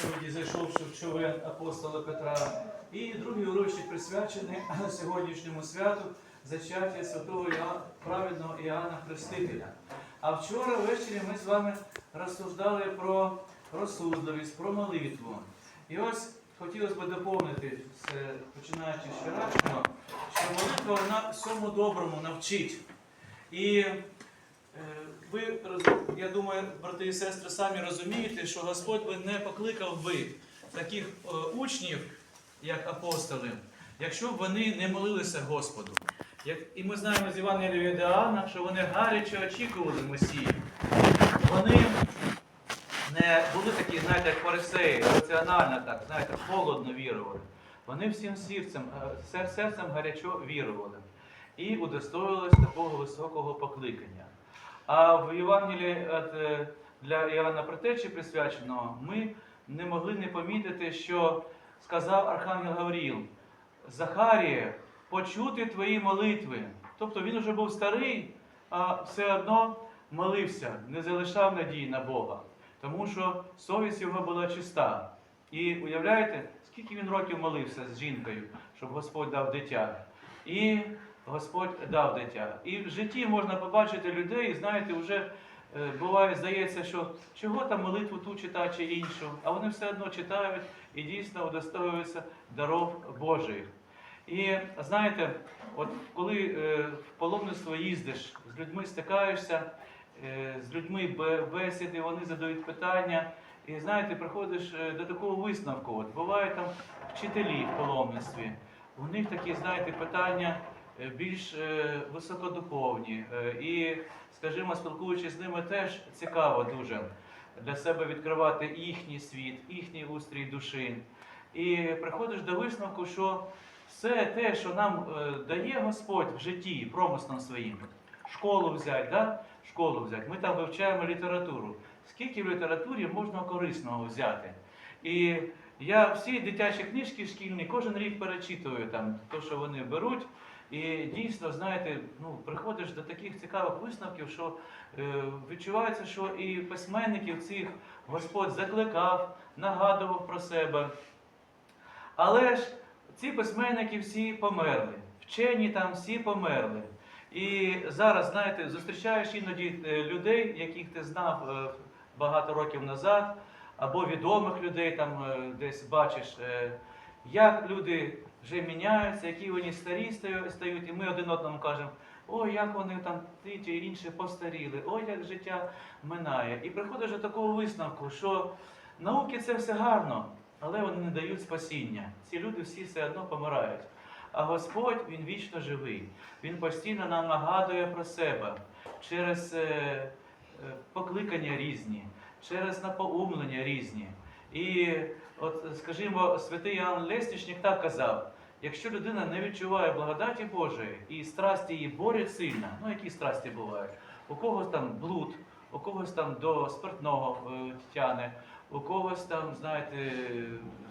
проповіді, зайшовши в човен апостола Петра. І другий урочок присвячений сьогоднішньому святу зачаття святого Іоанна, праведного Іоанна Хрестителя. А вчора ввечері ми з вами розсуждали про розсудливість, про молитву. І ось хотілося б доповнити, починаючи з вчорашнього, що молитва вона всьому доброму навчить. І ви, я думаю, брати і сестри, самі розумієте, що Господь би не покликав би таких е, учнів, як апостоли, якщо б вони не молилися Господу. Як, і ми знаємо з Євангелія від що вони гаряче очікували Месії. Вони не були такі, знаєте, як фарисеї, раціонально так, знаєте, холодно вірували. Вони всім серцем, е, серцем гарячо вірували і удостоїлись такого високого покликання. А в Євангелії е, для Іоанна Протечі присвяченого ми не могли не помітити, що сказав Архангел Гавріл, Захаріє, почути твої молитви. Тобто він вже був старий, а все одно молився, не залишав надії на Бога, тому що совість його була чиста. І уявляєте, скільки він років молився з жінкою, щоб Господь дав дитя. І Господь дав дитя. І в житті можна побачити людей, знаєте, вже е, буває, здається, що чого там молитву ту читати чи іншу, а вони все одно читають і дійсно удостоюються даров Божих. І знаєте, от коли е, в паломництво їздиш, з людьми стикаєшся, е, з людьми бесіди, вони задають питання. І знаєте, приходиш до такого висновку. От бувають там вчителі в паломництві. У них такі, знаєте, питання більш е, високодуховні. Е, І, скажімо, спілкуючись з ними, теж цікаво дуже для себе відкривати їхній світ, їхній устрій душі. І приходиш до висновку, що все те, що нам е, дає Господь в житті, промислом своїм, школу взяти, да? школу взяти. Ми там вивчаємо літературу. Скільки в літературі можна корисного взяти? І я всі дитячі книжки шкільні кожен рік перечитую там те, що вони беруть. І дійсно, знаєте, ну, приходиш до таких цікавих висновків, що е, відчувається, що і письменників цих Господь закликав, нагадував про себе. Але ж ці письменники всі померли, вчені там всі померли. І зараз, знаєте, зустрічаєш іноді е, людей, яких ти знав е, багато років назад, або відомих людей там е, десь бачиш, як люди вже міняються, які вони старі стаю- стають, і ми один одному кажемо, ой, як вони там ті чи інші постаріли, ой, як життя минає. І приходиш до такого висновку, що науки це все гарно, але вони не дають спасіння. Ці люди всі все одно помирають. А Господь Він вічно живий. Він постійно нам нагадує про себе через е, е, покликання різні, через напоумлення різні. І от, скажімо, святий Іоанн Лесничник так казав: якщо людина не відчуває благодаті Божої і страсті її борють сильно, ну які страсті бувають? У когось там блуд, у когось там до спиртного е, тяне, у когось там, знаєте,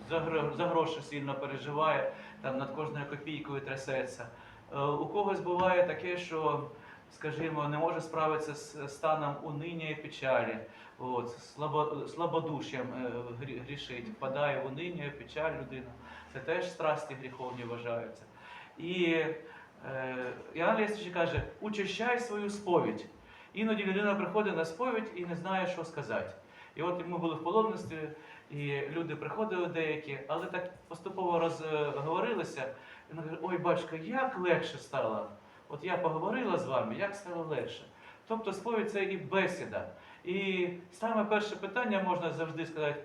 за, за гроші сильно переживає, там над кожною копійкою трясеться. Е, У когось буває таке, що, скажімо, не може справитися з станом униння і печалі, от, слабо, слабодушям е, грішить, впадає в униння і печаль людина. Це теж страсті гріховні вважаються. І е, Іоанн каже, учащай свою сповідь. Іноді людина приходить на сповідь і не знає, що сказати. І от ми були в паломництві, і люди приходили деякі, але так поступово розговорилися. І вона каже, ой, батько, як легше стало. От я поговорила з вами, як стало легше. Тобто сповідь це і бесіда. І саме перше питання можна завжди сказати,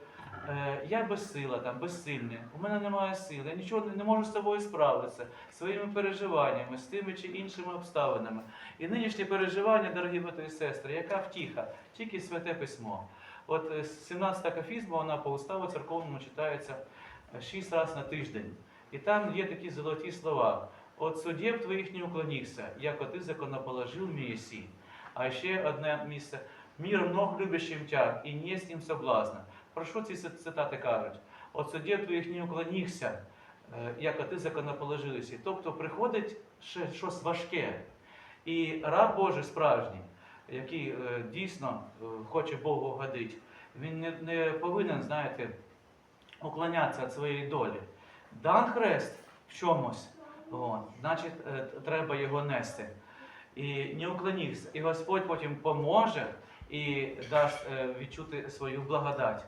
е, я безсила, там, безсильний, у мене немає сил, я нічого не- можу з собою справитися, своїми переживаннями, з тими чи іншими обставинами. І нинішні переживання, дорогі брати і сестри, яка втіха? Тільки святе письмо. От е, 17-та кафізма, вона по уставу церковному читається 6 разів на тиждень. І там є такі золоті слова. От суддів твоїх не уклонихся, яко ти законоположив мій А ще одне місце. Мір много любящим тя, і не з ним соблазна. Про що ці цитати кажуть? От суддів твоїх не уклонихся, е, яко ти законоположилися. Тобто приходить ще щось важке. І раб Божий справжній, який е, дійсно е, хоче Богу годити, він не, не повинен, знаєте, уклонятися від своєї долі. Дан хрест в чомусь, от, значить, е, треба його нести. І не уклонився. І Господь потім поможе і дасть е, відчути свою благодать.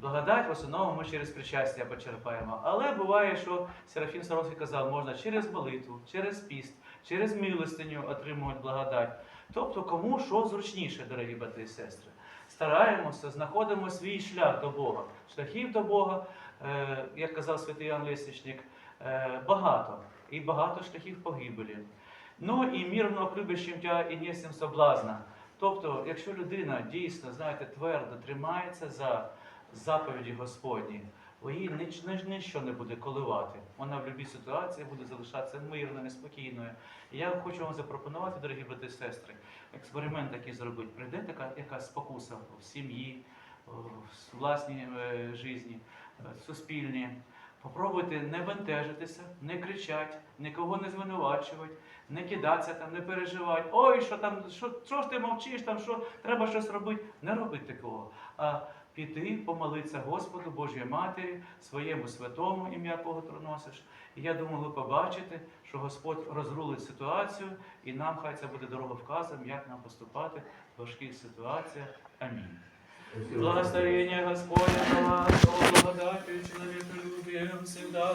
Благодать в основному ми через причастя почерпаємо. Але буває, що Серафім Саровський казав, можна через молитву, через піст, через милостиню отримувати благодать. Тобто, кому що зручніше, дорогі брати і сестри. Стараємося, знаходимо свій шлях до Бога. Шляхів до Бога, як казав святий Ян Лисичник, е, багато. І багато шляхів погибелі. Ну і мирно любящим тя і несем соблазна. Тобто, якщо людина дійсно, знаєте, твердо тримається за заповіді Господні, її ніч, ніч, ніщо не буде коливати. Вона в будь-якій ситуації буде залишатися мирною, спокійною. І я хочу вам запропонувати, дорогі брати і сестри, експеримент такий зробити. Прийде така якась спокуса в сім'ї, в власній е, житті, е, суспільній. Попробуйте не бентежитися, не кричати, нікого не звинувачувати, не кидатися там, не переживати. Ой, що там, що, що ж ти мовчиш, там що треба щось робити. Не робити такого. А піти, помолитися Господу, Божій Матері, своєму святому ім'я, кого ти носиш. І я думаю, ви побачите, що Господь розрулить ситуацію, і нам хай це буде дороговказом, як нам поступати в важких ситуаціях. Амінь. Благословение Господне на вас, благодатью человеколюбием всегда